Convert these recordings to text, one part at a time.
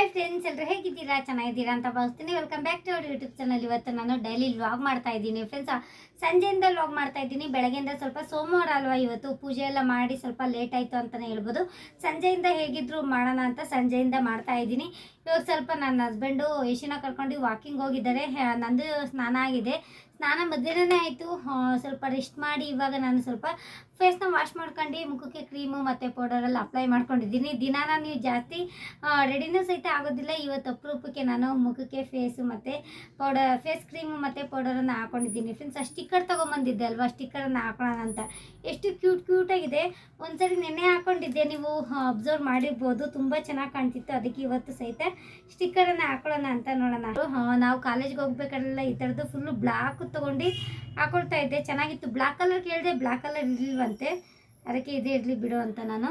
Hi friends ಎಲ್ಲರೂ ಹೇಗಿದ್ದೀರಾ? ಚೆನ್ನಾಗಿದ್ದೀರಾ ಅಂತ ಭಾವಿಸ್ತೀನಿ. Welcome back to our YouTube channel ಇವತ್ತು ನಾನು ಡೈಲಿ ವ್ಲಾಗ್ ಮಾಡ್ತಾ ಇದ್ದೀನಿ. ಫ್ರೆಂಡ್ಸ್ ಸಂಜೆಯಿಂದ ವ್ಲಾಗ್ ಮಾಡ್ತಾ ಇದ್ದೀನಿ. ಬೆಳಗ್ಗೆಯಿಂದ ಸ್ವಲ್ಪ ಸೋಮವಾರ ಅಲ್ವಾ ಇವತ್ತು? ಪೂಜೆ ಎಲ್ಲ ಮಾಡಿ ಸ್ವಲ್ಪ ಲೇಟ್ ಆಯಿತು ಅಂತಲೇ ಹೇಳ್ಬೋದು. ಸಂಜೆಯಿಂದ ಹೇಗಿದ್ರು ಮಾಡೋಣ ಅಂತ ಸಂಜೆಯಿಂದ ಮಾಡ್ತಾ ಇದ್ದೀನಿ. ಇವಾಗ ಸ್ವಲ್ಪ ನನ್ನ ಹಸ್ಬೆಂಡು ಯಶಿನ ಕರ್ಕೊಂಡು ವಾಕಿಂಗ್ ಹೋಗಿದ್ದಾರೆ. ನಂದು ಸ್ನಾನ ಆಗಿದೆ. ಸ್ನಾನ ಮಧ್ಯಾಹ್ನನೇ ಆಯಿತು. ಸ್ವಲ್ಪ ರೆಸ್ಟ್ ಮಾಡಿ ಇವಾಗ ನಾನು ಸ್ವಲ್ಪ ಫೇಸ್ನ ವಾಶ್ ಮಾಡ್ಕೊಂಡು ಮುಖಕ್ಕೆ ಕ್ರೀಮು ಮತ್ತು ಪೌಡರೆಲ್ಲ ಅಪ್ಲೈ ಮಾಡ್ಕೊಂಡಿದ್ದೀನಿ. ದಿನಾನ ನೀವು ಜಾಸ್ತಿ ರೆಡಿನೂ ಸಹಿತ ಆಗೋದಿಲ್ಲ. ಇವತ್ತು ಅಪರೂಪಕ್ಕೆ ನಾನು ಮುಖಕ್ಕೆ ಫೇಸು ಮತ್ತು ಪೌಡರ್ ಫೇಸ್ ಕ್ರೀಮು ಮತ್ತು ಪೌಡರನ್ನು ಹಾಕೊಂಡಿದ್ದೀನಿ. ಫ್ರೆಂಡ್ಸ್ ಆ ಸ್ಟಿಕ್ಕರ್ ತೊಗೊಂಬಂದಿದ್ದೆ ಅಲ್ವಾ? ಸ್ಟಿಕ್ಕರನ್ನು ಹಾಕೋಣ ಅಂತ. ಎಷ್ಟು ಕ್ಯೂಟ್ ಕ್ಯೂಟಾಗಿದೆ ಒಂದ್ಸರಿ ನೆನ್ನೆ ಹಾಕೊಂಡಿದ್ದೆ ನೀವು ಅಬ್ಸರ್ವ್ ಮಾಡಿರ್ಬೋದು. ತುಂಬ ಚೆನ್ನಾಗಿ ಕಾಣ್ತಿತ್ತು. ಅದಕ್ಕೆ ಇವತ್ತು ಸಹಿತ ಸ್ಟಿಕ್ಕರನ್ನು ಹಾಕೊಳ್ಳೋಣ ಅಂತ ನೋಡೋಣ. ನಾವು ಕಾಲೇಜ್ಗೆ ಹೋಗ್ಬೇಕಾದ್ರೆಲ್ಲ ಈ ಥರದ್ದು ಫುಲ್ಲು ಬ್ಲಾಕ್ ತೊಗೊಂಡು ಹಾಕೊಳ್ತಾ ಇದ್ದೆ. ಚೆನ್ನಾಗಿತ್ತು. ಬ್ಲ್ಯಾಕ್ ಕಲರ್ ಕೇಳಿದೆ ಬ್ಲ್ಯಾಕ್ ಕಲರ್ ಇರಲಿಲ್ವಂತೆ. ಅದಕ್ಕೆ ಇದೇ ಇರಲಿ ಬಿಡು ಅಂತ ನಾನು.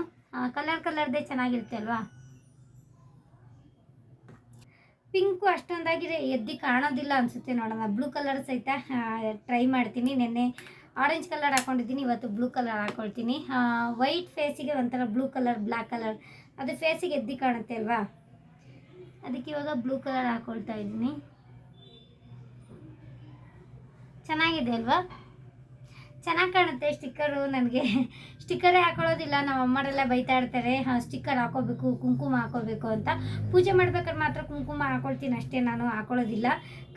ಕಲರ್ ಕಲರ್ದೇ ಚೆನ್ನಾಗಿರುತ್ತೆ ಅಲ್ವಾ? ಪಿಂಕು ಅಷ್ಟೊಂದಾಗಿದೆ. ಎದ್ದಿ ಕಾಣೋದಿಲ್ಲ ಅನಿಸುತ್ತೆ ನೋಡೋಣ. ಬ್ಲೂ ಕಲರ್ ಸಹಿತ ಟ್ರೈ ಮಾಡ್ತೀನಿ. ನಿನ್ನೆ ಆರೆಂಜ್ ಕಲರ್ ಹಾಕೊಂಡಿದ್ದೀನಿ. ಇವತ್ತು ಬ್ಲೂ ಕಲರ್ ಹಾಕೊಳ್ತೀನಿ. ವೈಟ್ ಫೇಸಿಗೆ ಒಂಥರ ಬ್ಲೂ ಕಲರ್ ಬ್ಲ್ಯಾಕ್ ಕಲರ್ ಅದು ಫೇಸಿಗೆ ಎದ್ದಿ ಕಾಣುತ್ತೆ ಅಲ್ವಾ? ಅದಕ್ಕೆ ಇವಾಗ ಬ್ಲೂ ಕಲರ್ ಹಾಕೊಳ್ತಾ ಇದ್ದೀನಿ. ಚೆನ್ನಾಗಿದೆ ಅಲ್ವಾ? ಚೆನ್ನಾಗಿ ಕಾಣುತ್ತೆ ಸ್ಟಿಕ್ಕರು ನನಗೆ. ಸ್ಟಿಕ್ಕರೇ ಹಾಕೊಳ್ಳೋದಿಲ್ಲ, ನಮ್ಮ ಅಮ್ಮರೆಲ್ಲ ಬೈತಾ ಇರ್ತಾರೆ. ಸ್ಟಿಕ್ಕರ್ ಹಾಕೋಬೇಕು, ಕುಂಕುಮ ಹಾಕೋಬೇಕು ಅಂತ. ಪೂಜೆ ಮಾಡ್ಬೇಕಾದ್ರೆ ಮಾತ್ರ ಕುಂಕುಮ ಹಾಕೊಳ್ತೀನಿ ಅಷ್ಟೇ, ನಾನು ಹಾಕೊಳ್ಳೋದಿಲ್ಲ.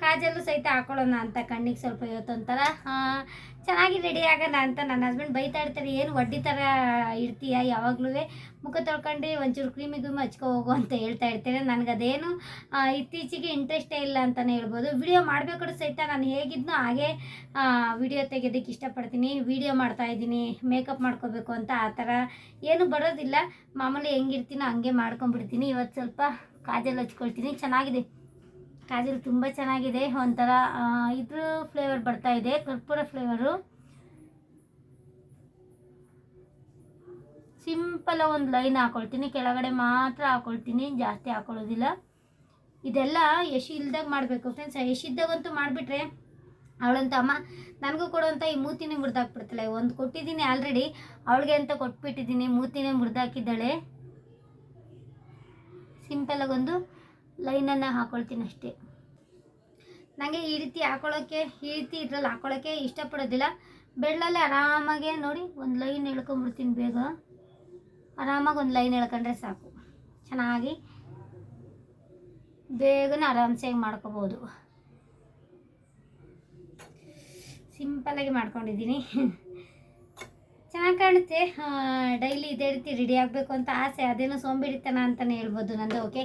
ಕಾಜಲ್ಲೂ ಸಹಿತ ಹಾಕೊಳ್ಳೋಣ ಅಂತ ಕಣ್ಣಿಗೆ ಸ್ವಲ್ಪ ಇವತ್ತೊಂಥರ ಚೆನ್ನಾಗಿ ರೆಡಿ ಆಗೋಣ ಅಂತ ನನ್ನ ಹಸ್ಬೆಂಡ್ ಬೈತಾ ಇರ್ತಾರೆ, ಏನು ಒಡ್ಡಿ ಥರ ಇರ್ತೀಯ ಯಾವಾಗಲೂ ಮುಖ ತೊಳ್ಕೊಂಡು ಒಂಚೂರು ಕ್ರೀಮಿ ಗ್ರೀಮ್ ಹಚ್ಕೊ ಹೋಗು ಅಂತ ಹೇಳ್ತಾ ಇರ್ತಾರೆ. ನನಗೆ ಅದೇನು ಇತ್ತೀಚೆಗೆ ಇಂಟ್ರೆಸ್ಟೇ ಇಲ್ಲ ಅಂತಲೇ ಹೇಳ್ಬೋದು. ವಿಡಿಯೋ ಮಾಡಬೇಕಾದ್ರೂ ಸಹಿತ ನಾನು ಹೇಗಿದ್ನೋ ಹಾಗೆ ವಿಡಿಯೋ ತೆಗೆಯೋದಕ್ಕೆ ಇಷ್ಟಪಡ್ತೀನಿ. ವಿಡಿಯೋ ಮಾಡ್ತಾ ಇದ್ದೀನಿ ಮೇಕಪ್ ಮಾಡ್ಕೋಬೇಕು ಅಂತ ಆ ಥರ ಏನು ಬರೋದಿಲ್ಲ. ಮಾಮೂಲಿ ಹೆಂಗಿರ್ತೀನೋ ಹಂಗೆ ಮಾಡ್ಕೊಂಬಿಡ್ತೀನಿ ಇವತ್ತು ಸ್ವಲ್ಪ ಕಾಜಲ್ ಹಚ್ಕೊಳ್ತೀನಿ. ಚೆನ್ನಾಗಿದೆ. ಕಾಜಲ್ ತುಂಬ ಚೆನ್ನಾಗಿದೆ. ಒಂಥರ ಇದ್ರ ಫ್ಲೇವರ್ ಬರ್ತಾ ಇದೆ. ಕರ್ಪೂರ ಫ್ಲೇವರು ಸಿಂಪಲ್ ಒಂದು ಲೈನ್ ಹಾಕೊಳ್ತೀನಿ. ಕೆಳಗಡೆ ಮಾತ್ರ ಹಾಕೊಳ್ತೀನಿ. ಜಾಸ್ತಿ ಹಾಕೊಳ್ಳೋದಿಲ್ಲ. ಇದೆಲ್ಲ ಯಶಿ ಇಲ್ದಾಗ ಮಾಡಬೇಕು ಫ್ರೆಂಡ್ಸ್ ಯಶಿ ಇದ್ದಾಗಂತೂ ಮಾಡಿಬಿಟ್ರೆ ಅವಳಂತ ಅಮ್ಮ, ನನಗೂ ಕೊಡುವಂಥ ಈ ಮೂತಿನೇ ಮುರಿದಾಕ್ಬಿಡ್ತಾಳೆ. ಒಂದು ಕೊಟ್ಟಿದ್ದೀನಿ ಆಲ್ರೆಡಿ ಅವಳಿಗೆ ಅಂತ ಕೊಟ್ಬಿಟ್ಟಿದ್ದೀನಿ. ಮೂತಿನೇ ಮುರಿದಾಕಿದ್ದಾಳೆ. ಸಿಂಪಲಾಗಿ ಒಂದು ಲೈನನ್ನು ಹಾಕೊಳ್ತೀನಿ ಅಷ್ಟೇ. ನನಗೆ ಈ ರೀತಿ ಹಾಕೊಳ್ಳೋಕ್ಕೆ ಈ ರೀತಿ ಇದ್ರಲ್ಲಿ ಹಾಕೊಳ್ಳೋಕ್ಕೆ ಇಷ್ಟಪಡೋದಿಲ್ಲ. ಬೆಳ್ಳಲ್ಲಿ ಆರಾಮಾಗೆ ನೋಡಿ ಒಂದು ಲೈನ್ ಎಳ್ಕೊಂಬಿಡ್ತೀನಿ ಬೇಗ. ಆರಾಮಾಗಿ ಒಂದು ಲೈನ್ ಎಳ್ಕೊಂಡ್ರೆ ಸಾಕು. ಚೆನ್ನಾಗಿ ಬೇಗನೆ ಆರಾಮ್ಸೆಯಾಗಿ ಮಾಡ್ಕೋಬೋದು. ಸಿಂಪಲ್ಲಾಗಿ ಮಾಡ್ಕೊಂಡಿದ್ದೀನಿ. ಚೆನ್ನಾಗಿ ಕಾಣುತ್ತೆ. ಡೈಲಿ ಇದೇ ರೀತಿ ರೆಡಿ ಆಗಬೇಕು ಅಂತ ಆಸೆ. ಅದೇನೋ ಸೋಂಬಿಡಿತನ ಅಂತಲೇ ಹೇಳ್ಬೋದು ನಂದು ಓಕೆ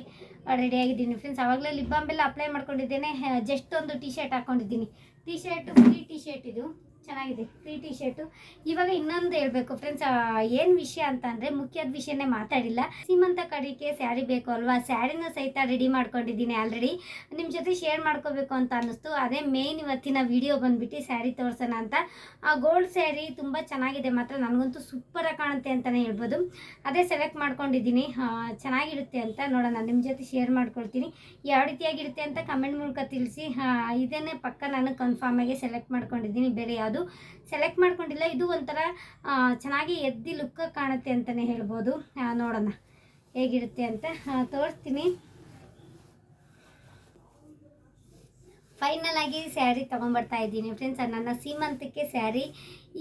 ರೆಡಿ ಆಗಿದ್ದೀನಿ ಫ್ರೆಂಡ್ಸ್ ಆವಾಗಲೇ ಲಿಪ್ ಬಾಂಬೆಲ್ಲ ಅಪ್ಲೈ ಮಾಡ್ಕೊಂಡಿದ್ದೇನೆ. ಜಸ್ಟ್ ಒಂದು ಟಿ ಶರ್ಟ್ ಹಾಕ್ಕೊಂಡಿದ್ದೀನಿ T shirt free T shirt ಇದು. ಚೆನ್ನಾಗಿದೆ ಫ್ರೀ ಟಿ ಶರ್ಟು ಇವಾಗ ಇನ್ನೊಂದು ಹೇಳ್ಬೇಕು ಫ್ರೆಂಡ್ಸ್ ಏನು ವಿಷಯ ಅಂತ ಅಂದರೆ ಮುಖ್ಯದ ವಿಷಯನೇ ಮಾತಾಡಿಲ್ಲ. ಸೀಮಂತ ಕಡೆಗೆ ಸ್ಯಾರಿ ಬೇಕು ಅಲ್ವಾ? ಸ್ಯಾರಿನೂ ಸಹಿತ ರೆಡಿ ಮಾಡ್ಕೊಂಡಿದ್ದೀನಿ ಆಲ್ರೆಡಿ ನಿಮ್ಮ ಜೊತೆ ಶೇರ್ ಮಾಡ್ಕೋಬೇಕು ಅಂತ ಅನ್ನಿಸ್ತು. ಅದೇ ಮೇಯ್ನ್ ಇವತ್ತಿನ ವಿಡಿಯೋ ಬಂದುಬಿಟ್ಟು ಸ್ಯಾರಿ ತೋರಿಸೋಣ ಅಂತ. ಆ ಗೋಲ್ಡ್ ಸ್ಯಾರಿ ತುಂಬ ಚೆನ್ನಾಗಿದೆ, ಮಾತ್ರ ನನಗಂತೂ ಸೂಪರಾಗಿ ಕಾಣುತ್ತೆ ಅಂತಲೇ ಹೇಳ್ಬೋದು. ಅದೇ ಸೆಲೆಕ್ಟ್ ಮಾಡ್ಕೊಂಡಿದ್ದೀನಿ. ಚೆನ್ನಾಗಿರುತ್ತೆ ಅಂತ ನೋಡೋಣ. ನಿಮ್ಮ ಜೊತೆ ಶೇರ್ ಮಾಡ್ಕೊಳ್ತೀನಿ. ಯಾವ ರೀತಿಯಾಗಿರುತ್ತೆ ಅಂತ ಕಮೆಂಟ್ ಮೂಲಕ ತಿಳಿಸಿ. ಇದನ್ನೇ ಪಕ್ಕ ನಾನು ಕನ್ಫರ್ಮಾಗಿ ಸೆಲೆಕ್ಟ್ ಮಾಡ್ಕೊಂಡಿದ್ದೀನಿ. ಬೇರೆ ಯಾವುದು ಸೆಲೆಕ್ಟ್ ಮಾಡ್ಕೊಂಡಿಲ್ಲ ಇದು ಒಂಥರ ಚೆನ್ನಾಗಿ ಎದ್ದಿ ಲುಕ್ ಕಾಣುತ್ತೆ ಅಂತಲೇ ಹೇಳ್ಬೋದು. ನೋಡೋಣ. ಹೇಗಿರುತ್ತೆ ಅಂತ ತೋರಿಸ್ತೀನಿ. ಫೈನಲ್ ಆಗಿ ಸ್ಯಾರಿ ತೊಗೊಂಬರ್ತಾ ಇದ್ದೀನಿ ಫ್ರೆಂಡ್ಸ್ ನನ್ನ ಸೀಮಂತಕ್ಕೆ ಸ್ಯಾರಿ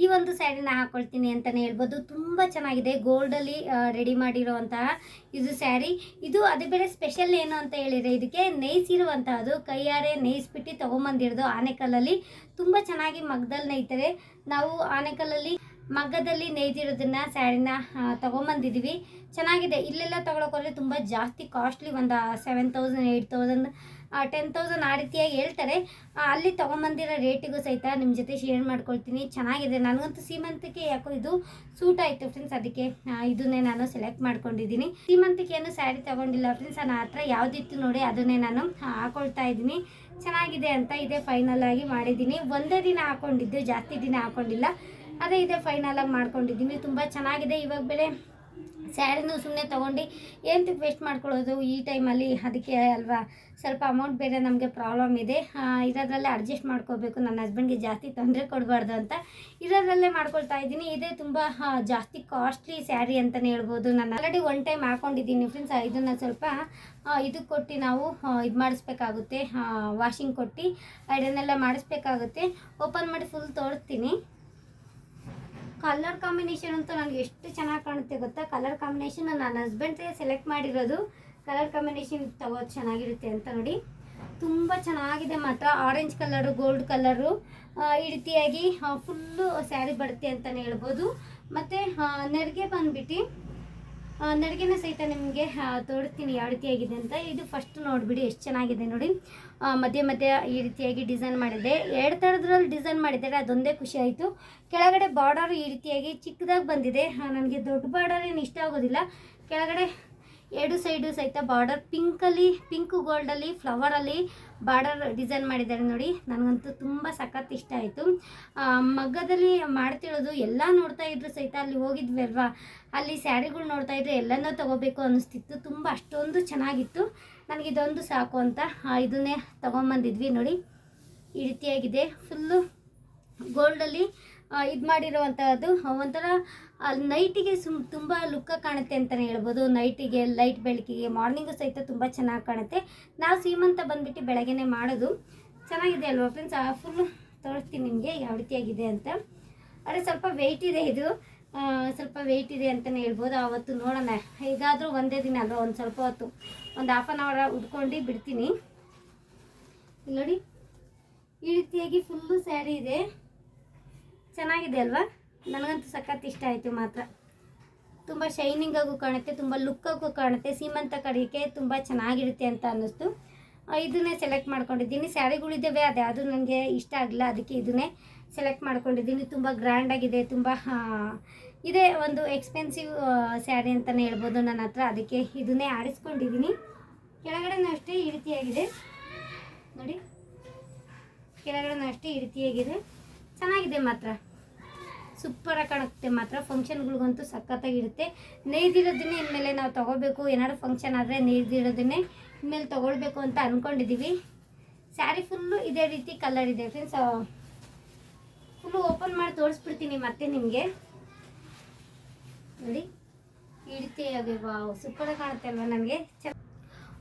ಈ ಒಂದು ಸ್ಯಾರಿನ ಹಾಕ್ಕೊಳ್ತೀನಿ ಅಂತಲೇ ಹೇಳ್ಬೋದು. ತುಂಬ ಚೆನ್ನಾಗಿದೆ. ಗೋಲ್ಡಲ್ಲಿ ರೆಡಿ ಮಾಡಿರುವಂತಹ ಇದು ಸ್ಯಾರಿ ಇದು ಅದೇ ಬೇರೆ ಸ್ಪೆಷಲ್ ಏನು ಅಂತ ಹೇಳಿದರೆ ಇದಕ್ಕೆ ನೇಯ್ಸಿರುವಂತಹದ್ದು ಕೈಯಾರೆ ನೇಯಿಸ್ಬಿಟ್ಟು ತೊಗೊಂಬಂದಿರೋದು ಆನೆಕಲ್ಲಲ್ಲಿ. ತುಂಬ ಚೆನ್ನಾಗಿ ಮಗ್ದಲ್ಲಿ ನೇಯ್ತಾರೆ. ನಾವು ಆನೆಕಲ್ಲಲ್ಲಿ, ಮಗ್ಗದಲ್ಲಿ ನೇಯ್ದಿರೋದನ್ನ ಸ್ಯಾರಿನ ತೊಗೊಂಬಂದಿದ್ದೀವಿ ಚೆನ್ನಾಗಿದೆ. ಇಲ್ಲೆಲ್ಲ ತೊಗೊಳಕೋದ್ರೆ ತುಂಬ ಜಾಸ್ತಿ ಕಾಸ್ಟ್ಲಿ ಒಂದು seven thousand eight thousand ten thousand ಆ ರೀತಿಯಾಗಿ ಹೇಳ್ತಾರೆ. ಅಲ್ಲಿ ತೊಗೊಂಬಂದಿರೋ ರೇಟಿಗೂ ಸಹಿತ ನಿಮ್ಮ ಜೊತೆ ಶೇರ್ ಮಾಡ್ಕೊಳ್ತೀನಿ. ಚೆನ್ನಾಗಿದೆ. ನನಗಂತೂ ಸೀಮಂತಕ್ಕೆ ಯಾಕೋ ಇದು ಸೂಟ್ ಆಯಿತು ಫ್ರೆಂಡ್ಸ್ ಅದಕ್ಕೆ. ಇದನ್ನೇ ನಾನು ಸೆಲೆಕ್ಟ್ ಮಾಡ್ಕೊಂಡಿದ್ದೀನಿ. ಸೀಮಂತಕ್ಕೆ ಏನು ಸ್ಯಾರಿ ತೊಗೊಂಡಿಲ್ಲ ಫ್ರೆಂಡ್ಸ್ ನನ್ನ ಹತ್ರ ಯಾವುದಿತ್ತು ನೋಡಿ ಅದನ್ನೇ ನಾನು ಹಾಕೊಳ್ತಾ ಇದ್ದೀನಿ. ಚೆನ್ನಾಗಿದೆ ಅಂತ ಇದೇ ಫೈನಲ್ ಆಗಿ ಮಾಡಿದ್ದೀನಿ. ಒಂದೇ ದಿನ ಹಾಕೊಂಡಿದ್ದು, ಜಾಸ್ತಿ ದಿನ ಹಾಕೊಂಡಿಲ್ಲ. ಅದೇ ಇದೇ ಫೈನಲ್ ಆಗಿ ಮಾಡ್ಕೊಂಡಿದ್ದೀನಿ. ತುಂಬ ಚೆನ್ನಾಗಿದೆ ಇವಾಗ ಬೇರೆ ಸ್ಯಾರಿನೂ ಸುಮ್ಮನೆ ತೊಗೊಂಡು ಏನಂತಕ್ಕೆ ವೇಸ್ಟ್ ಮಾಡ್ಕೊಳ್ಳೋದು ಈ ಟೈಮಲ್ಲಿ? ಅದಕ್ಕೆ ಅಲ್ವಾ? ಸ್ವಲ್ಪ ಅಮೌಂಟ್ ಬೇರೆ ನಮಗೆ ಪ್ರಾಬ್ಲಮ್ ಇದೆ. ಇರೋದ್ರಲ್ಲೇ ಅಡ್ಜಸ್ಟ್ ಮಾಡ್ಕೋಬೇಕು. ನನ್ನ ಹಸ್ಬೆಂಡ್ಗೆ ಜಾಸ್ತಿ ತೊಂದರೆ ಕೊಡಬಾರ್ದು ಅಂತ ಇರೋದ್ರಲ್ಲೇ ಮಾಡ್ಕೊಳ್ತಾ ಇದ್ದೀನಿ. ಇದೇ ತುಂಬ ಜಾಸ್ತಿ ಕಾಸ್ಟ್ಲಿ ಸ್ಯಾರಿ ಅಂತಲೇ ಹೇಳ್ಬೋದು. ನಾನು ಆಲ್ರೆಡಿ ಒನ್ ಟೈಮ್ ಹಾಕೊಂಡಿದ್ದೀನಿ ಫ್ರೆಂಡ್ಸ್ ಇದನ್ನು ಸ್ವಲ್ಪ ಇದು ಕೊಟ್ಟು ನಾವು ಇದು ಮಾಡಿಸ್ಬೇಕಾಗುತ್ತೆ. ವಾಷಿಂಗ್ ಕೊಟ್ಟು ಇದನ್ನೆಲ್ಲ ಮಾಡಿಸ್ಬೇಕಾಗುತ್ತೆ. ಓಪನ್ ಮಾಡಿ ಫುಲ್ ತೋರಿಸ್ತೀನಿ ಕಲರ್ ಕಾಂಬಿನೇಷನ್ ಅಂತೂ ನನಗೆ ಎಷ್ಟು ಚೆನ್ನಾಗಿ ಕಾಣುತ್ತೆ ಗೊತ್ತಾ? ಕಲರ್ ಕಾಂಬಿನೇಷನ್ ನನ್ನ ಹಸ್ಬೆಂಡ್ಗೆ ಸೆಲೆಕ್ಟ್ ಮಾಡಿರೋದು. ಕಲರ್ ಕಾಂಬಿನೇಷನ್ ತಗೋದು ಚೆನ್ನಾಗಿರುತ್ತೆ ಅಂತ ನೋಡಿ. ತುಂಬ ಚೆನ್ನಾಗಿದೆ ಮಾತ್ರ. ಆರೆಂಜ್ ಕಲರು ಗೋಲ್ಡ್ ಕಲರು ಈ ರೀತಿಯಾಗಿ ಫುಲ್ಲು ಸ್ಯಾರಿ ಬರುತ್ತೆ ಅಂತಲೇ ಹೇಳ್ಬೋದು. ಮತ್ತು ನೆರಿಗೆ ಬಂದ್ಬಿಟ್ಟು ನಡಿಗೆನ ಸಹಿತ ನಿಮಗೆ ತೋರಿಸ್ತೀನಿ ಯಾವ ರೀತಿಯಾಗಿದೆ ಅಂತ. ಇದು ಫಸ್ಟ್ ನೋಡಿಬಿಡಿ, ಎಷ್ಟು ಚೆನ್ನಾಗಿದೆ ನೋಡಿ. ಮಧ್ಯೆ ಮಧ್ಯೆ ಈ ರೀತಿಯಾಗಿ ಡಿಸೈನ್ ಮಾಡಿದೆ ಎರಡು ಥರದ್ರಲ್ಲಿ ಡಿಸೈನ್ ಮಾಡಿದ್ದಾರೆ, ಅದೊಂದೇ ಖುಷಿ ಆಯಿತು. ಕೆಳಗಡೆ ಬಾರ್ಡರ್ ಈ ರೀತಿಯಾಗಿ ಚಿಕ್ಕದಾಗಿ ಬಂದಿದೆ. ನನಗೆ ದೊಡ್ಡ ಬಾರ್ಡರ್ ಏನು ಇಷ್ಟ ಆಗೋದಿಲ್ಲ. ಕೆಳಗಡೆ ಎರಡು ಸೈಡು ಸಹಿತ ಬಾರ್ಡರ್ ಪಿಂಕಲ್ಲಿ, ಪಿಂಕ್ ಗೋಲ್ಡಲ್ಲಿ, ಫ್ಲವರಲ್ಲಿ ಬಾರ್ಡರ್ ಡಿಸೈನ್ ಮಾಡಿದ್ದಾರೆ ನೋಡಿ. ನನಗಂತೂ ತುಂಬ ಸಖತ್ ಇಷ್ಟ ಆಯಿತು. ಮಗ್ಗದಲ್ಲಿ ಮಾಡ್ತಿರೋದು ಎಲ್ಲ ನೋಡ್ತಾ ಇದ್ರು ಸಹಿತ ಅಲ್ಲಿ ಹೋಗಿದ್ವಿ ಅಲ್ವಾ? ಅಲ್ಲಿ ಸ್ಯಾರಿಗಳು ನೋಡ್ತಾ ಇದ್ರೆ ಎಲ್ಲನೂ ತಗೋಬೇಕು ಅನ್ನಿಸ್ತಿತ್ತು. ತುಂಬ ಅಷ್ಟೊಂದು ಚೆನ್ನಾಗಿತ್ತು. ನನಗಿದೊಂದು ಸಾಕು ಅಂತ ಇದನ್ನೇ ತೊಗೊಂಬಂದಿದ್ವಿ ನೋಡಿ. ಈ ರೀತಿಯಾಗಿದೆ. ಫುಲ್ಲು ಗೋಲ್ಡಲ್ಲಿ ಇದು ಮಾಡಿರುವಂಥದ್ದು ಒಂಥರ ನೈಟಿಗೆ ಸುಮ್ ತುಂಬ ಲುಕ್ಕ ಕಾಣುತ್ತೆ ಅಂತಲೇ ಹೇಳ್ಬೋದು. ನೈಟಿಗೆ ಲೈಟ್ ಬೆಳಕಿಗೆ ಮಾರ್ನಿಂಗು ಸಹಿತ ತುಂಬ ಚೆನ್ನಾಗಿ ಕಾಣುತ್ತೆ. ನಾವು ಸೀಮಂತ ಬಂದ್ಬಿಟ್ಟು ಬೆಳಗ್ಗೆ ಮಾಡೋದು. ಚೆನ್ನಾಗಿದೆ ಅಲ್ವಾ ಫ್ರೆಂಡ್ಸ್ ಫುಲ್ಲು ತೋರಿಸ್ತೀನಿ ನಿಮಗೆ ಯಾವ ರೀತಿಯಾಗಿದೆ ಅಂತ. ಆದರೆ ಸ್ವಲ್ಪ ವೆಯ್ಟ್ ಇದೆ ಇದು. ಸ್ವಲ್ಪ ವೆಯ್ಟ್ ಇದೆ ಅಂತಲೇ ಹೇಳ್ಬೋದು. ಆವತ್ತು ನೋಡೋಣ. ಹೇಗಾದರೂ ಒಂದೇ ದಿನ ಅಲ್ವಾ? ಒಂದು ಸ್ವಲ್ಪ ಹೊತ್ತು. ಒಂದು ಹಾಫ್ ಆನ್ ಅವರ್ ಉಟ್ಕೊಂಡು ಬಿಡ್ತೀನಿ. ನೋಡಿ. ಈ ರೀತಿಯಾಗಿ ಫುಲ್ಲು ಸ್ಯಾರಿ ಇದೆ. ಚೆನ್ನಾಗಿದೆ ಅಲ್ವಾ? ನನಗಂತೂ ಸಖತ್ ಇಷ್ಟ ಆಯಿತು ಮಾತ್ರ. ತುಂಬ ಶೈನಿಂಗಾಗೂ ಕಾಣುತ್ತೆ, ತುಂಬ ಲುಕ್ಕಾಗೂ ಕಾಣುತ್ತೆ, ಸೀಮಂತ ಕಡೆಗೆ ತುಂಬ ಚೆನ್ನಾಗಿರುತ್ತೆ ಅಂತ ಅನ್ನಿಸ್ತು. ಇದನ್ನೇ ಸೆಲೆಕ್ಟ್ ಮಾಡ್ಕೊಂಡಿದ್ದೀನಿ. ಸ್ಯಾರಿಗಳಿದ್ದಾವೆ ಅದು ನನಗೆ ಇಷ್ಟ ಆಗಲಿಲ್ಲ, ಅದಕ್ಕೆ ಇದನ್ನೇ ಸೆಲೆಕ್ಟ್ ಮಾಡ್ಕೊಂಡಿದ್ದೀನಿ. ತುಂಬ ಗ್ರ್ಯಾಂಡಾಗಿದೆ ತುಂಬ ಇದೇ ಒಂದು ಎಕ್ಸ್ಪೆನ್ಸಿವ್ ಸ್ಯಾರಿ ಅಂತಲೇ ಹೇಳ್ಬೋದು ನನ್ನ ಹತ್ರ. ಅದಕ್ಕೆ ಇದನ್ನೇ ಆಡಿಸ್ಕೊಂಡಿದ್ದೀನಿ ಕೆಳಗಡೆನೂ ಅಷ್ಟೇ ಈ ರೀತಿಯಾಗಿದೆ. ನೋಡಿ, ಕೆಳಗಡೆನೂ ಅಷ್ಟೇ ಈ ರೀತಿಯಾಗಿದೆ. ಚೆನ್ನಾಗಿದೆ ಮಾತ್ರ. ಸೂಪರಾಗಿ ಕಾಣುತ್ತೆ. ಮಾತ್ರ ಫಂಕ್ಷನ್ಗಳಿಗಂತೂ ಸಖತ್ತಾಗಿರುತ್ತೆ. ನೇಯ್ದಿರೋದನ್ನೇ ಇನ್ಮೇಲೆ ನಾವು ತೊಗೋಬೇಕು. ಏನಾದ್ರು ಫಂಕ್ಷನ್ ಆದರೆ ನೇಯ್ದಿರೋದನ್ನೇ ಇನ್ಮೇಲೆ ತೊಗೊಳ್ಬೇಕು ಅಂತ ಅಂದ್ಕೊಂಡಿದ್ದೀವಿ ಸ್ಯಾರಿ ಫುಲ್ಲು ಇದೇ ರೀತಿ ಕಲರ್ ಇದೆ ಫ್ರೆಂಡ್ಸ್ ಫುಲ್ಲು ಓಪನ್ ಮಾಡಿ ತೋರಿಸ್ಬಿಡ್ತೀನಿ ಮತ್ತೆ ನಿಮಗೆ. ನೋಡಿ, ಈ ಅದೇ ವಾವ್ ಸೂಪರಾಗಿ ಕಾಣುತ್ತೆ ಅಲ್ವಾ ನನಗೆ?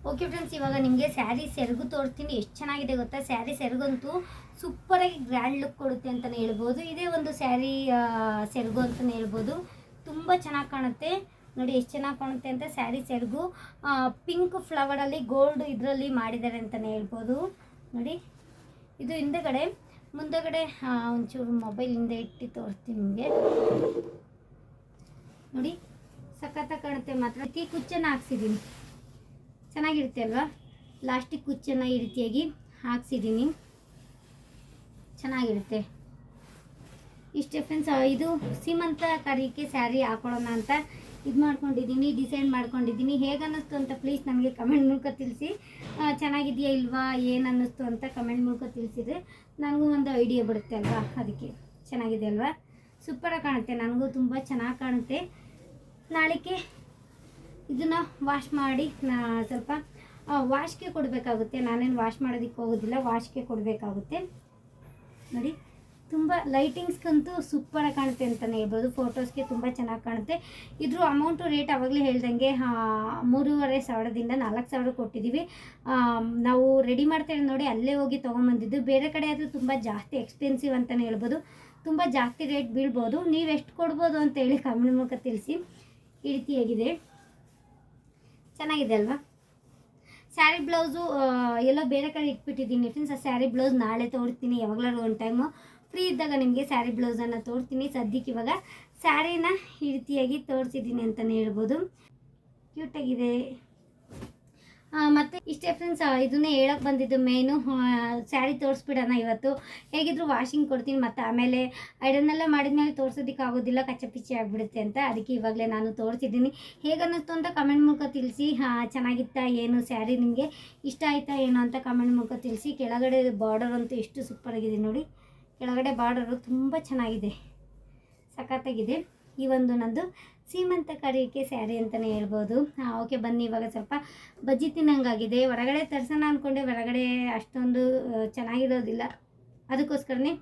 ಓಕೆ ಫ್ರೆಂಡ್ಸ್ ಇವಾಗ ನಿಮಗೆ ಸ್ಯಾರಿ ಸೆರಗು ತೋರಿಸ್ತೀನಿ. ಎಷ್ಟು ಚೆನ್ನಾಗಿದೆ ಗೊತ್ತಾ? ಸ್ಯಾರಿ ಸೆರಗಂತೂ ಸೂಪರಾಗಿ ಗ್ರ್ಯಾಂಡ್ ಲುಕ್ ಕೊಡುತ್ತೆ ಅಂತಲೇ ಹೇಳ್ಬೋದು. ಇದೇ ಒಂದು ಸ್ಯಾರಿ ಸೆರಗು ಅಂತಲೇ ಹೇಳ್ಬೋದು. ತುಂಬ ಚೆನ್ನಾಗಿ ಕಾಣುತ್ತೆ. ನೋಡಿ, ಎಷ್ಟು ಚೆನ್ನಾಗಿ ಕಾಣುತ್ತೆ ಅಂತ ಸ್ಯಾರಿ ಸೆರಗು ಪಿಂಕ್ ಫ್ಲವರಲ್ಲಿ ಗೋಲ್ಡ್ ಇದರಲ್ಲಿ ಮಾಡಿದ್ದಾರೆ ಅಂತಲೇ ಹೇಳ್ಬೋದು. ನೋಡಿ, ಇದು ಹಿಂದೆಗಡೆ, ಮುಂದೆಗಡೆ ಒಂಚೂರು ಮೊಬೈಲಿಂದ ಇಟ್ಟು ತೋರಿಸ್ತೀನಿ ನಿಮಗೆ. ನೋಡಿ, ಸಖತ್ತಾಗಿ ಕಾಣುತ್ತೆ ಮಾತ್ರ. ಕುಚ್ಚನ್ನು ಹಾಕ್ಸಿದ್ದೀನಿ. ಚೆನ್ನಾಗಿರುತ್ತೆ ಅಲ್ವಾ? ಲಾಸ್ಟಿಗೆ ಕುಚ್ಚನ್ನು ಈ ರೀತಿಯಾಗಿ ಹಾಕ್ಸಿದ್ದೀನಿ. ಚೆನ್ನಾಗಿರುತ್ತೆ. ಇಷ್ಟೇ ಫ್ರೆಂಡ್ಸ್ ಇದು ಸೀಮಂತ ಕಾರ್ಯಕ್ಕೆ ಸ್ಯಾರಿ ಹಾಕೊಳ್ಳೋಣ ಅಂತ ಇದು ಮಾಡ್ಕೊಂಡಿದ್ದೀನಿ ಡಿಸೈನ್ ಮಾಡ್ಕೊಂಡಿದ್ದೀನಿ. ಹೇಗೆ ಅನ್ನಿಸ್ತು ಅಂತ ಪ್ಲೀಸ್ ನನಗೆ ಕಮೆಂಟ್ ಮೂಲಕ ತಿಳಿಸಿ. ಚೆನ್ನಾಗಿದೆಯಾ ಇಲ್ವಾ, ಏನು ಅನ್ನಿಸ್ತು ಅಂತ ಕಮೆಂಟ್ ಮೂಲಕ ತಿಳಿಸಿದ್ರೆ ನನಗೂ ಒಂದು ಐಡಿಯಾ ಬರುತ್ತೆ ಅಲ್ವಾ ಅದಕ್ಕೆ. ಚೆನ್ನಾಗಿದೆ ಅಲ್ವಾ? ಸೂಪರಾಗಿ ಕಾಣುತ್ತೆ, ನನಗೂ ತುಂಬ ಚೆನ್ನಾಗಿ ಕಾಣುತ್ತೆ. ನಾಳೆಗೆ ಇದನ್ನು ವಾಶ್ ಮಾಡಿ ನಾ ಸ್ವಲ್ಪ ವಾಶ್ಗೆ ಕೊಡಬೇಕಾಗುತ್ತೆ. ನಾನೇನು ವಾಶ್ ಮಾಡೋದಕ್ಕೆ ಹೋಗೋದಿಲ್ಲ, ವಾಶ್ಗೆ ಕೊಡಬೇಕಾಗುತ್ತೆ. ನೋಡಿ, ತುಂಬ ಲೈಟಿಂಗ್ಸ್ಗಂತೂ ಸೂಪರಾಗಿ ಕಾಣುತ್ತೆ ಅಂತಲೇ ಹೇಳ್ಬೋದು. ಫೋಟೋಸ್ಗೆ ತುಂಬ ಚೆನ್ನಾಗಿ ಕಾಣುತ್ತೆ. ಇದ್ರ ಅಮೌಂಟು ರೇಟ್ ಆವಾಗಲೇ ಹೇಳ್ದಂಗೆ ಮೂರುವರೆ ಸಾವಿರದಿಂದ ನಾಲ್ಕು ಸಾವಿರ ಕೊಟ್ಟಿದ್ದೀವಿ ನಾವು ರೆಡಿ ಮಾಡ್ತೇವೆ ನೋಡಿ, ಅಲ್ಲೇ ಹೋಗಿ ತೊಗೊಂಬಂದಿದ್ದು. ಬೇರೆ ಕಡೆ ಆದರೂ ತುಂಬ ಜಾಸ್ತಿ ಎಕ್ಸ್ಪೆನ್ಸಿವ್ ಅಂತಲೇ ಹೇಳ್ಬೋದು. ತುಂಬ ಜಾಸ್ತಿ ರೇಟ್ ಬೀಳ್ಬೋದು. ನೀವು ಎಷ್ಟು ಕೊಡ್ಬೋದು ಅಂತೇಳಿ ಕಮೆಂಟ್ ಮೂಲಕ ತಿಳಿಸಿ. ಈ ರೀತಿಯಾಗಿದೆ. ಚೆನ್ನಾಗಿದೆ ಅಲ್ವಾ? ಸ್ಯಾರಿ ಬ್ಲೌಸು ಎಲ್ಲೋ ಬೇರೆ ಕಡೆ ಇಟ್ಬಿಟ್ಟಿದ್ದೀನಿ. ಫ್ರೆಂಡ್ಸ್ ಆ ಸ್ಯಾರಿ ಬ್ಲೌಸ್ ನಾಳೆ ತೋರಿಸ್ತೀನಿ ಯಾವಾಗಲಾದ್ರು ಒಂದು ಟೈಮು ಫ್ರೀ ಇದ್ದಾಗ ನಿಮಗೆ ಸ್ಯಾರಿ ಬ್ಲೌಸನ್ನು ತೋರಿಸ್ತೀನಿ ಸದ್ಯಕ್ಕೆ ಇವಾಗ ಸ್ಯಾರಿನ ಈ ರೀತಿಯಾಗಿ ತೋರಿಸಿದ್ದೀನಿ ಅಂತಲೇ ಹೇಳ್ಬೋದು. ಕ್ಯೂಟಾಗಿದೆ ಮತ್ತು ಇಷ್ಟೇ ಫ್ರೆಂಡ್ಸ್ ಇದನ್ನೇ ಹೇಳಕ್ಕೆ ಬಂದಿದ್ದು ಮೇನು ಸ್ಯಾರಿ ತೋರಿಸ್ಬಿಡೋಣ ಇವತ್ತು. ಹೇಗಿದ್ರು ವಾಷಿಂಗ್ ಕೊಡ್ತೀನಿ ಮತ್ತು ಆಮೇಲೆ ಐಡನ್ನೆಲ್ಲ ಮಾಡಿದ್ಮೇಲೆ ತೋರ್ಸೋದಕ್ಕೆ ಆಗೋದಿಲ್ಲ, ಕಚ್ಚಪಿಚ್ಚಿ ಆಗಿಬಿಡುತ್ತೆ ಅಂತ. ಅದಕ್ಕೆ ಇವಾಗಲೇ ನಾನು ತೋರಿಸಿದ್ದೀನಿ. ಹೇಗನ್ನಿಸ್ತು ಅಂತ ಕಮೆಂಟ್ ಮೂಲಕ ತಿಳಿಸಿ. ಚೆನ್ನಾಗಿತ್ತಾ ಏನು ಸ್ಯಾರಿ ನಿಮಗೆ? ಇಷ್ಟ ಆಯ್ತಾ ಏನು ಅಂತ ಕಮೆಂಟ್ ಮೂಲಕ ತಿಳಿಸಿ. ಕೆಳಗಡೆ ಬಾರ್ಡರ್ ಅಂತೂ ಎಷ್ಟು ಸೂಪರಾಗಿದೆ ನೋಡಿ. ಕೆಳಗಡೆ ಬಾರ್ಡರು ತುಂಬ ಚೆನ್ನಾಗಿದೆ. ಸಖತ್ತಾಗಿದೆ. ಈ ಒಂದು ನಂದು ಸೀಮಂತ ಕಾರ್ಯಕ್ಕೆ ಸ್ಯಾರಿ ಅಂತಲೇ ಹೇಳ್ಬೋದು. ಹಾಂ ಓಕೆ ಬನ್ನಿ ಇವಾಗ ಸ್ವಲ್ಪ ಬಜ್ಜಿ ತಿನ್ನಂಗಾಗಿದೆ. ಹೊರಗಡೆ ತರಿಸೋಣ ಅಂದ್ಕೊಂಡೆ ಹೊರಗಡೆ ಅಷ್ಟೊಂದು ಚೆನ್ನಾಗಿರೋದಿಲ್ಲ. ಅದಕ್ಕೋಸ್ಕರನೇ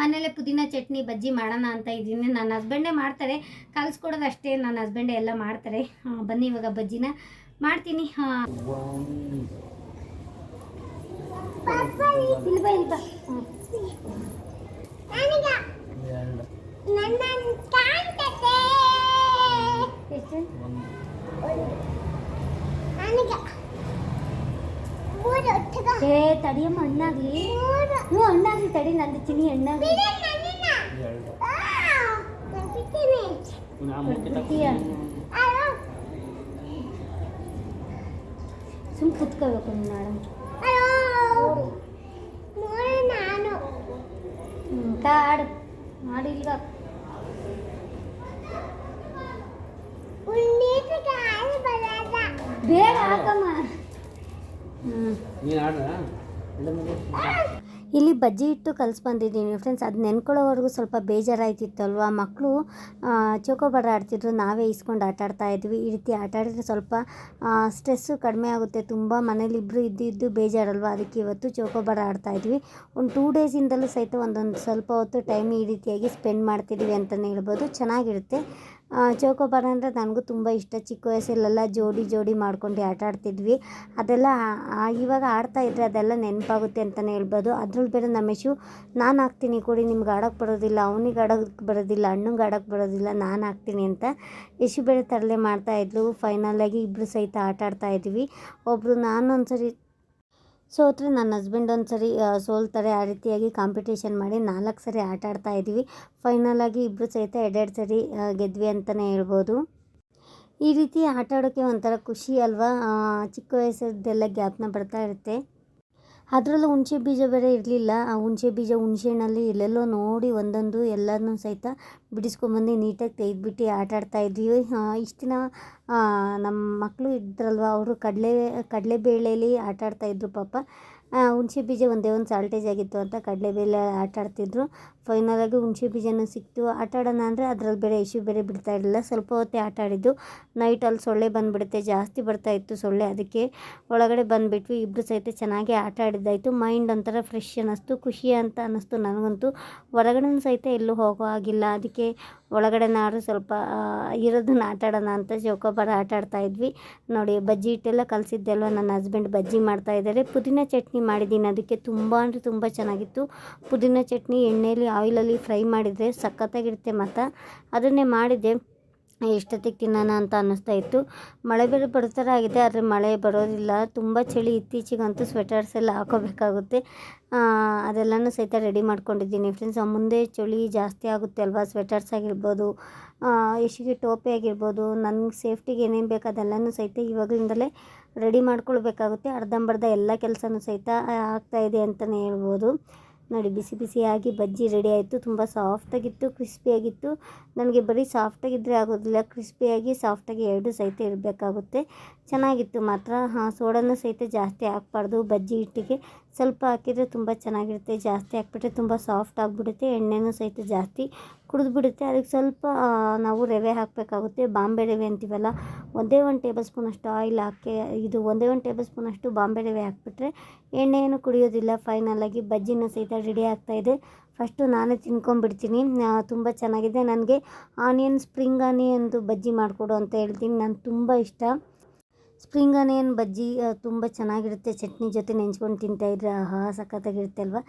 ಮನೆಯಲ್ಲೇ ಪುದೀನ ಚಟ್ನಿ ಬಜ್ಜಿ ಮಾಡೋಣ ಅಂತ ಇದ್ದೀನಿ. ನನ್ನ ಹಸ್ಬೆಂಡೇ ಮಾಡ್ತಾರೆ. ಕಲಿಸ್ಕೊಡೋದು ಅಷ್ಟೇ ನನ್ನ ಹಸ್ಬೆಂಡೇ ಎಲ್ಲ ಮಾಡ್ತಾರೆ. ಬನ್ನಿ ಇವಾಗ ಬಜ್ಜಿನ ಮಾಡ್ತೀನಿ. ಹಾಂ. ಇಲ್ವಾ ಇಲ್ವಾ? ಏ ತಡಿಯಮ್ಮ ಹಣ್ಣಾಗ್ಲಿ. ಹ್ಞೂ ಹಣ್ಣಾಗ್ಲಿ ತಡಿ ನಂದು ಚಿನಿ ಹಣ್ಣಾಗ್ಲಿ. ಸುಮ್ ಕುತ್ಕೋಬೇಕು ಹ್ಞೂ ಕಾಡು. ಮಾಡಿಲ್ಗ ಬೇಡ ಹಾಕಮ್ಮ. ಹ್ಞೂ ನೀನು ಆಡ್ರ? ಇಲ್ಲಿ ಬಜ್ಜಿ ಇಟ್ಟು ಕಲ್ಸಿ ಬಂದಿದ್ದೀನಿ ಫ್ರೆಂಡ್ಸ್ ಅದು ನೆನ್ಕೊಳ್ಳೋವರೆಗೂ ಸ್ವಲ್ಪ ಬೇಜಾರಾಯ್ತಿತ್ತಲ್ವ? ಮಕ್ಕಳು ಚೌಕೋಬಾರ ಆಡ್ತಿದ್ರು. ನಾವೇ ಇಸ್ಕೊಂಡು ಆಟ ಆಡ್ತಾ ಇದ್ವಿ. ಈ ರೀತಿ ಆಟ ಆಡಿದ್ರೆ ಸ್ವಲ್ಪ ಸ್ಟ್ರೆಸ್ಸು ಕಡಿಮೆ ಆಗುತ್ತೆ. ತುಂಬ ಮನೇಲಿ ಇಬ್ಬರು ಇದ್ದು ಇದ್ದು ಬೇಜಾರಲ್ವ? ಅದಕ್ಕೆ ಇವತ್ತು ಚೌಕೋಬಾರ ಆಡ್ತಾ ಇದ್ವಿ. ಒಂದು ಟೂ ಡೇಸಿಂದಲೂ ಸಹಿತ ಒಂದೊಂದು ಸ್ವಲ್ಪ ಹೊತ್ತು ಟೈಮ್ ಈ ರೀತಿಯಾಗಿ ಸ್ಪೆಂಡ್ ಮಾಡ್ತಿದ್ವಿ ಅಂತಲೇ ಹೇಳ್ಬೋದು. ಚೆನ್ನಾಗಿರುತ್ತೆ. ಚೌಕೋಬಾರ ಅಂದರೆ ನನಗೂ ತುಂಬ ಇಷ್ಟ. ಚಿಕ್ಕ ವಯಸ್ಸಲ್ಲೆಲ್ಲ ಜೋಡಿ ಜೋಡಿ ಮಾಡ್ಕೊಂಡು ಆಟ ಆಡ್ತಿದ್ವಿ. ಅದೆಲ್ಲ ಇವಾಗ ಆಡ್ತಾ ಇದ್ದರೆ ಅದೆಲ್ಲ ನೆನಪಾಗುತ್ತೆ ಅಂತಲೇ ಹೇಳ್ಬೋದು. ಅದ್ರಲ್ಲಿ ಬೇರೆ ನಮೇಶು ನಾನು ಹಾಕ್ತೀನಿ ಕೊಡಿ, ನಿಮ್ಗೆ ಆಡೋಕ್ಕೆ ಬರೋದಿಲ್ಲ, ಅವ್ನಿಗೆ ಆಡೋಕ್ಕೆ ಬರೋದಿಲ್ಲ, ಅಣ್ಣಂಗೆ ಆಡೋಕ್ಕೆ ಬರೋದಿಲ್ಲ, ನಾನು ಹಾಕ್ತೀನಿ ಅಂತ ಯಶು ಬೇರೆ ತರಲೆ ಮಾಡ್ತಾಯಿದ್ಲು ಫೈನಲಾಗಿ ಇಬ್ಬರು ಸಹಿತ ಆಟ ಆಡ್ತಾಯಿದ್ವಿ ಒಬ್ಬರು ನಾನು ಒಂದ್ಸರಿ ಸೋತ್ರೆ ನನ್ನ ಹಸ್ಬೆಂಡ್ ಒಂದು ಸರಿ ಸೋಲ್ತಾರೆ ಆ ರೀತಿಯಾಗಿ ಕಾಂಪಿಟೇಷನ್ ಮಾಡಿ ನಾಲ್ಕು ಸರಿ ಆಟ ಆಡ್ತಾ ಇದ್ವಿ. ಫೈನಲಾಗಿ ಇಬ್ಬರು ಸಹಿತ ಎರಡೆರಡು ಸರಿ ಗೆದ್ವಿ ಅಂತಲೇ ಹೇಳ್ಬೋದು. ಈ ರೀತಿ ಆಟ ಆಡೋಕ್ಕೆ ಒಂಥರ ಖುಷಿ ಅಲ್ವಾ? ಚಿಕ್ಕ ವಯಸ್ಸದ್ದೆಲ್ಲ ಗ್ಯಾಪ್ನ ಬರ್ತಾ ಇರುತ್ತೆ. ಅದರಲ್ಲೂ ಹುಣಸೆ ಬೀಜ ಬೇರೆ ಇರಲಿಲ್ಲ. ಆ ಹುಣಸೆ ಬೀಜ ಹುಣಸೆ ಹಣ್ಣಲ್ಲಿ ಎಲ್ಲೆಲ್ಲೋ ನೋಡಿ ಒಂದೊಂದು ಎಲ್ಲನೂ ಸಹಿತ ಬಿಡಿಸ್ಕೊಂಬಂದು ನೀಟಾಗಿ ತೆಗೆದುಬಿಟ್ಟು ಆಟ ಆಡ್ತಾ ಇದ್ವಿ. ಇಷ್ಟು ದಿನ ನಮ್ಮ ಮಕ್ಕಳು ಇದ್ರಲ್ವ, ಅವರು ಕಡಲೆ ಕಡಲೆಬೇಳೆಲಿ ಆಟ ಆಡ್ತಾಯಿದ್ರು ಪಾಪ. ಹುಣ್ಸೆ ಹುಣಸೆ ಬೀಜ ಒಂದೇ ಒಂದು ಸಾಲ್ಟೇಜ್ ಆಗಿತ್ತು ಅಂತ ಕಡಲೆಬೇಳೆ ಆಟ ಆಡ್ತಿದ್ರು. ಫೈನಲಾಗಿ ಹುಣಸೆ ಬೀಜನೂ ಸಿಕ್ತು. ಆಟ ಆಡೋಣ ಅಂದರೆ ಅದ್ರಲ್ಲಿ ಬೇರೆ ಇಶ್ಯೂ ಬೇರೆ ಬಿಡ್ತಾ ಇರಲಿಲ್ಲ. ಸ್ವಲ್ಪ ಹೊತ್ತೇ ಆಟ ಆಡಿದ್ದು. ನೈಟ್ ಅಲ್ಲಿ ಸೊಳ್ಳೆ ಬಂದುಬಿಡುತ್ತೆ, ಜಾಸ್ತಿ ಬರ್ತಾ ಇತ್ತು ಸೊಳ್ಳೆ ಅದಕ್ಕೆ. ಒಳಗಡೆ ಬಂದುಬಿಟ್ವಿ ಇಬ್ಬರು ಸಹಿತ ಚೆನ್ನಾಗಿ ಆಟ ಆಡಿದ್ದಾಯಿತು. ಮೈಂಡ್ ಒಂಥರ ಫ್ರೆಶ್ ಅನ್ನಿಸ್ತು, ಖುಷಿ ಅಂತ ಅನ್ನಿಸ್ತು ನನಗಂತೂ. ಹೊರಗಡೆ ಸಹಿತ ಎಲ್ಲೂ ಹೋಗೋ ಆಗಿಲ್ಲ ಅದಕ್ಕೆ ಒಳಗಡೆನಾದ್ರು ಸ್ವಲ್ಪ ಇರೋದನ್ನ ಆಟ ಆಡೋಣ ಅಂತ ಚೌಕೋಬಾರ ಆಟ ಆಡ್ತಾ ಇದ್ವಿ. ನೋಡಿ, ಬಜ್ಜಿ ಹಿಟ್ಟೆಲ್ಲ ಕಲಸಿದ್ದೆಲ್ವ ನನ್ನ ಹಸ್ಬೆಂಡ್ ಬಜ್ಜಿ ಮಾಡ್ತಾ ಇದ್ದಾರೆ. ಪುದೀನ ಚಟ್ನಿ ಮಾಡಿದ್ದೀನಿ. ಅದಕ್ಕೆ ತುಂಬ ಅಂದರೆ ತುಂಬ ಚೆನ್ನಾಗಿತ್ತು. ಪುದೀನ ಚಟ್ನಿ ಎಣ್ಣೆಯಲ್ಲಿ ಆಯಿಲಲ್ಲಿ ಫ್ರೈ ಮಾಡಿದರೆ ಸಖತ್ತಾಗಿರುತ್ತೆ ಮತ್ತು ಅದನ್ನೇ ಮಾಡಿದ್ದೆ. ಎಷ್ಟೊತ್ತಿಗೆ ತಿನ್ನೋಣ ಅಂತ ಅನ್ನಿಸ್ತಾ ಇತ್ತು. ಮಳೆ ಬೇರೆ ಬರೋ ಥರ ಆಗಿದೆ, ಆದರೆ ಮಳೆ ಬರೋದಿಲ್ಲ. ತುಂಬ ಚಳಿ, ಇತ್ತೀಚೆಗಂತೂ ಸ್ವೆಟರ್ಸ್ ಎಲ್ಲ ಹಾಕೋಬೇಕಾಗುತ್ತೆ. ಅದೆಲ್ಲನೂ ಸಹಿತ ರೆಡಿ ಮಾಡ್ಕೊಂಡಿದ್ದೀನಿ ಫ್ರೆಂಡ್ಸ್ ಮುಂದೆ ಚಳಿ ಜಾಸ್ತಿ ಆಗುತ್ತೆ ಅಲ್ವಾ? ಸ್ವೆಟರ್ಸ್ ಆಗಿರ್ಬೋದು ಯಶಿಗೆ ಟೋಪಿ ಆಗಿರ್ಬೋದು, ನನಗೆ ಸೇಫ್ಟಿಗೆ ಏನೇನು ಬೇಕು ಅದೆಲ್ಲನೂ ಸಹಿತ ಇವಾಗಲಿಂದಲೇ ರೆಡಿ ಮಾಡ್ಕೊಳ್ಬೇಕಾಗುತ್ತೆ. ಅರ್ಧಂಬರ್ಧ ಎಲ್ಲ ಕೆಲಸನೂ ಸಹಿತ ಆಗ್ತಾಯಿದೆ ಅಂತಲೇ ಹೇಳ್ಬೋದು. ನೋಡಿ, ಬಿಸಿ ಬಿಸಿಯಾಗಿ ಬಜ್ಜಿ ರೆಡಿ ಆಯಿತು. ತುಂಬ ಸಾಫ್ಟಾಗಿತ್ತು ಕ್ರಿಸ್ಪಿಯಾಗಿತ್ತು ನನಗೆ ಬರೀ ಸಾಫ್ಟಾಗಿದ್ದರೆ ಆಗೋದಿಲ್ಲ. ಕ್ರಿಸ್ಪಿಯಾಗಿ ಸಾಫ್ಟಾಗಿ ಎರಡು ಸಹಿತ ಇರಬೇಕಾಗುತ್ತೆ. ಚೆನ್ನಾಗಿತ್ತು ಮಾತ್ರ. ಹಾಂ ಸೋಡನ್ನು ಸಹಿತ ಜಾಸ್ತಿ ಹಾಕ್ಬಾರ್ದು ಬಜ್ಜಿ ಹಿಟ್ಟಿಗೆ. ಸ್ವಲ್ಪ ಹಾಕಿದರೆ ತುಂಬ ಚೆನ್ನಾಗಿರುತ್ತೆ, ಜಾಸ್ತಿ ಹಾಕ್ಬಿಟ್ರೆ ತುಂಬ ಸಾಫ್ಟ್ ಆಗಿಬಿಡುತ್ತೆ, ಎಣ್ಣೆನೂ ಸಹಿತ ಜಾಸ್ತಿ ಕುಡಿದ್ಬಿಡುತ್ತೆ. ಅದಕ್ಕೆ ಸ್ವಲ್ಪ ನಾವು ರವೆ ಹಾಕಬೇಕಾಗುತ್ತೆ, ಬಾಂಬೆ ರವೆ ಅಂತೀವಲ್ಲ, ಒಂದೇ ಒಂದು ಟೇಬಲ್ ಸ್ಪೂನಷ್ಟು ಆಯಿಲ್ ಹಾಕಿ, ಇದು ಒಂದೇ ಒಂದು ಟೇಬಲ್ ಸ್ಪೂನಷ್ಟು ಬಾಂಬೆ ರವೆ ಹಾಕ್ಬಿಟ್ರೆ ಎಣ್ಣೆಯನ್ನು ಕುಡಿಯೋದಿಲ್ಲ ಫೈನಲಾಗಿ ಬಜ್ಜಿನೂ ಸಹಿತ ರೆಡಿ ಆಗ್ತಾಯಿದೆ ಫಸ್ಟು ನಾನೇ ತಿನ್ಕೊಂಬಿಡ್ತೀನಿ ತುಂಬ ಚೆನ್ನಾಗಿದೆ. ನನಗೆ ಆನಿಯನ್, ಸ್ಪ್ರಿಂಗ್ ಆನಿಯನ್ದು ಬಜ್ಜಿ ಮಾಡಿಕೊಡು ಅಂತ ಹೇಳ್ತೀನಿ ನಾನು ತುಂಬ ಇಷ್ಟ. ಸ್ಪ್ರಿಂಗ್ ಆನಿಯನ್ ಬಜ್ಜಿ ತುಂಬ ಚೆನ್ನಾಗಿರುತ್ತೆ. ಚಟ್ನಿ ಜೊತೆ ನೆಂಚ್ಕೊಂಡು ತಿಂತಾಯಿದ್ರೆ ಆಹಾ, ಸಖತ್ತಾಗಿರುತ್ತೆ ಅಲ್ವಾ?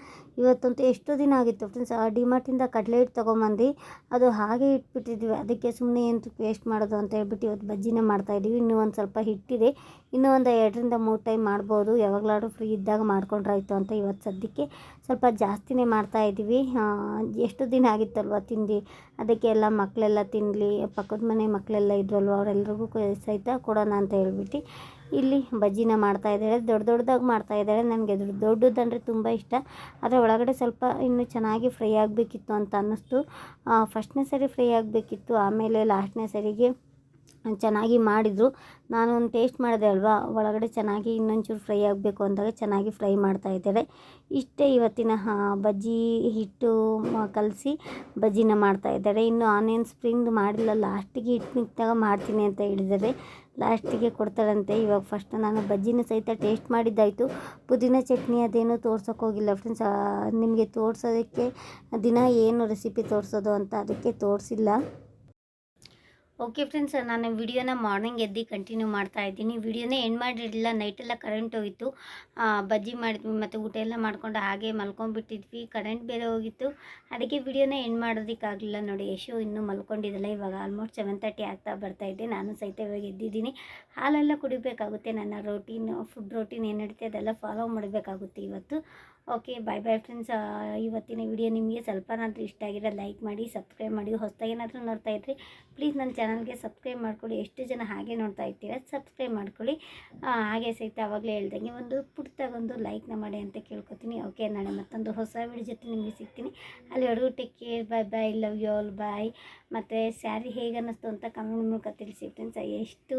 ಇವತ್ತಂತೂ ಎಷ್ಟೋ ದಿನ ಆಗಿತ್ತು ಫ್ರೆಂಡ್ಸ್ ಆ ಡಿಮಾರ್ಟಿಂದ ಕಡಲೆ ಹಿಟ್ಟು ತೊಗೊಂಬಂದು ಅದು ಹಾಗೆ ಇಟ್ಬಿಟ್ಟಿದ್ವಿ. ಅದಕ್ಕೆ ಸುಮ್ಮನೆ ಏನು ವೇಸ್ಟ್ ಮಾಡೋದು ಅಂತ ಹೇಳ್ಬಿಟ್ಟು ಇವತ್ತು ಬಜ್ಜಿನೇ ಮಾಡ್ತಾಯಿದ್ದೀವಿ ಇನ್ನೂ ಒಂದು ಸ್ವಲ್ಪ ಹಿಟ್ಟಿದೆ. ಇನ್ನೂ ಒಂದು ಎರಡರಿಂದ ಮೂರು ಟೈಮ್ ಮಾಡ್ಬೋದು. ಯಾವಾಗಲಾದ್ರೂ ಫ್ರೀ ಇದ್ದಾಗ ಮಾಡ್ಕೊಂಡ್ರಾಯ್ತು ಅಂತ ಇವತ್ತು ಸದ್ಯಕ್ಕೆ ಸ್ವಲ್ಪ ಜಾಸ್ತಿನೇ ಮಾಡ್ತಾಯಿದ್ದೀವಿ ಎಷ್ಟು ದಿನ ಆಗಿತ್ತಲ್ವ ತಿಂದು. ಅದಕ್ಕೆ ಎಲ್ಲ ಮಕ್ಕಳೆಲ್ಲ ತಿನ್ನಲಿ ಪಕ್ಕದ ಮನೆ ಮಕ್ಕಳೆಲ್ಲ ಇದ್ರಲ್ವ ಅವರೆಲ್ಲರಿಗೂ ಸಹಿತ ಕೊಡೋಣ ಅಂತ ಹೇಳ್ಬಿಟ್ಟು ಇಲ್ಲಿ ಬಜ್ಜಿನ ಮಾಡ್ತಾ ಇದ್ದಾರೆ ದೊಡ್ಡ ದೊಡ್ಡದಾಗಿ ಮಾಡ್ತಾ ಇದ್ದಾಳೆ, ನನಗೆ ದೊಡ್ಡ ದೊಡ್ಡದಂದರೆ ತುಂಬ ಇಷ್ಟ. ಆದರೆ ಒಳಗಡೆ ಸ್ವಲ್ಪ ಇನ್ನೂ ಚೆನ್ನಾಗಿ ಫ್ರೈ ಆಗಬೇಕಿತ್ತು ಅಂತ ಅನ್ನಿಸ್ತು. ಫಸ್ಟ್ನೇ ಸರಿ ಫ್ರೈ ಆಗಬೇಕಿತ್ತು, ಆಮೇಲೆ ಲಾಸ್ಟ್ನೇ ಸರಿಗೆ ಚೆನ್ನಾಗಿ ಮಾಡಿದರು. ನಾನು ಒಂದು ಟೇಸ್ಟ್ ಮಾಡಿದೆ ಅಲ್ವಾ, ಒಳಗಡೆ ಚೆನ್ನಾಗಿ ಇನ್ನೊಂಚೂರು ಫ್ರೈ ಆಗಬೇಕು ಅಂದಾಗ ಚೆನ್ನಾಗಿ ಫ್ರೈ ಮಾಡ್ತಾ ಇದ್ದಾರೆ ಇಷ್ಟೇ ಇವತ್ತಿನ ಬಜ್ಜಿ ಹಿಟ್ಟು ಕಲಸಿ ಬಜ್ಜಿನ ಮಾಡ್ತಾ ಇದ್ದಾರೆ ಇನ್ನು ಆನಿಯನ್ ಸ್ಪ್ರಿಂಗ್ ಮಾಡಿಲ್ಲ ಲಾಸ್ಟಿಗೆ ಹಿಟ್ಟು ಮಿಕ್ಕಿದಾಗ ಮಾಡ್ತೀನಿ ಅಂತ ಹೇಳಿದ್ದಾರೆ ಲಾಸ್ಟಿಗೆ ಕೊಡ್ತಾಳಂತೆ. ಇವಾಗ ಫಸ್ಟ್ ನಾನು ಬಜ್ಜಿನ ಸಹಿತ ಟೇಸ್ಟ್ ಮಾಡಿದ್ದಾಯಿತು. ಪುದೀನ ಚಟ್ನಿ ಅದೇನು ತೋರ್ಸೋಕೆ ಹೋಗಿಲ್ಲ ಫ್ರೆಂಡ್ಸ್ ನಿಮಗೆ ತೋರ್ಸೋದಕ್ಕೆ ದಿನ ಏನು ರೆಸಿಪಿ ತೋರಿಸೋದು ಅಂತ ಅದಕ್ಕೆ ತೋರಿಸಿಲ್ಲ. ಓಕೆ ಫ್ರೆಂಡ್ಸ್ ನಾನು ವಿಡಿಯೋನ ಮಾರ್ನಿಂಗ್ ಎದ್ದು ಕಂಟಿನ್ಯೂ ಮಾಡ್ತಾ ಇದ್ದೀನಿ. ವಿಡಿಯೋನೇ ಎಂಡ್ ಮಾಡಿರಲಿಲ್ಲ ನೈಟೆಲ್ಲ ಕರೆಂಟ್ ಹೋಗಿತ್ತು ಬಜ್ಜಿ ಮಾಡಿದ್ವಿ, ಮತ್ತು ಊಟ ಎಲ್ಲ ಮಾಡಿಕೊಂಡು ಹಾಗೆ ಮಲ್ಕೊಂಡ್ಬಿಟ್ಟಿದ್ವಿ. ಕರೆಂಟ್ ಬೇರೆ ಹೋಗಿತ್ತು. ಅದಕ್ಕೆ ವಿಡಿಯೋನೇ ಎಂಡ್ ಮಾಡೋದಕ್ಕಾಗಲಿಲ್ಲ ನೋಡಿ, ಯಶು ಇನ್ನೂ ಮಲ್ಕೊಂಡಿದ್ದಲ್ಲ ಇವಾಗ ಆಲ್ಮೋಸ್ಟ್ ಸೆವೆನ್ ತರ್ಟಿ ಆಗ್ತಾ ಬರ್ತಾ ಇದೆ. ನಾನು ಸಹಿತ ಇವಾಗ ಎದ್ದಿದ್ದೀನಿ. ಹಾಲೆಲ್ಲ ಕುಡಿಬೇಕಾಗುತ್ತೆ. ನನ್ನ ರೋಟೀನು ಫುಡ್ ರೋಟೀನ್ ಏನು ನಡೀತದೆ ಅದೆಲ್ಲ ಫಾಲೋ ಮಾಡಬೇಕಾಗುತ್ತೆ ಇವತ್ತು. ಓಕೆ ಬಾಯ್ ಬಾಯ್ ಫ್ರೆಂಡ್ಸ್ ಇವತ್ತಿನ ವಿಡಿಯೋ ನಿಮಗೆ ಸ್ವಲ್ಪನಾದರೂ ಇಷ್ಟ ಆಗಿದೆ ಲೈಕ್ ಮಾಡಿ ಸಬ್ಸ್ಕ್ರೈಬ್ ಮಾಡಿ, ಹೊಸದಾಗಿ ಏನಾದರೂ ನೋಡ್ತಾ ಇದ್ರಿ ಪ್ಲೀಸ್ ನನ್ನ ಚಾನಲ್ಗೆ ಸಬ್ಸ್ಕ್ರೈಬ್ ಮಾಡ್ಕೊಳ್ಳಿ. ಎಷ್ಟು ಜನ ಹಾಗೆ ನೋಡ್ತಾ ಇರ್ತೀರ ಸಬ್ಸ್ಕ್ರೈಬ್ ಮಾಡ್ಕೊಳ್ಳಿ. ಹಾಗೆ ಸಹಿತ ಆವಾಗಲೇ ಹೇಳ್ದಂಗೆ ಒಂದು ಪುಟ್ಟದಾಗೊಂದು ಲೈಕ್ನ ಮಾಡಿ ಅಂತ ಕೇಳ್ಕೊತೀನಿ. ಓಕೆ, ನಾಳೆ ಮತ್ತೊಂದು ಹೊಸ ವಿಡಿಯೋ ಜೊತೆ ನಿಮಗೆ ಸಿಗ್ತೀನಿ. ಅಲ್ಲಿವರೆಗೂ take care bye bye love you all bye ಮತ್ತು ಸ್ಯಾರಿ ಹೇಗೆ ಅನ್ನಿಸ್ತು ಅಂತ ಕಮೆಂಟ್ ಮೂಲಕ ತಿಳಿಸಿ ಫ್ರೆಂಡ್ಸ್ ಎಷ್ಟು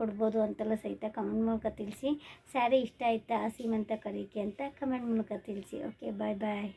ಕೊಡ್ಬೋದು ಅಂತೆಲ್ಲ ಸಹಿತ ಕಮೆಂಟ್ ಮೂಲಕ ತಿಳಿಸಿ. ಸ್ಯಾರಿ ಇಷ್ಟ ಆಯಿತಾ, ಸೀಮಂತ ಕರೀಕೆ ಅಂತ ಕಮೆಂಟ್ ಮೂಲಕ ತಿಳಿಸಿ ಓಕೆ ಬಾಯ್ ಬಾಯ್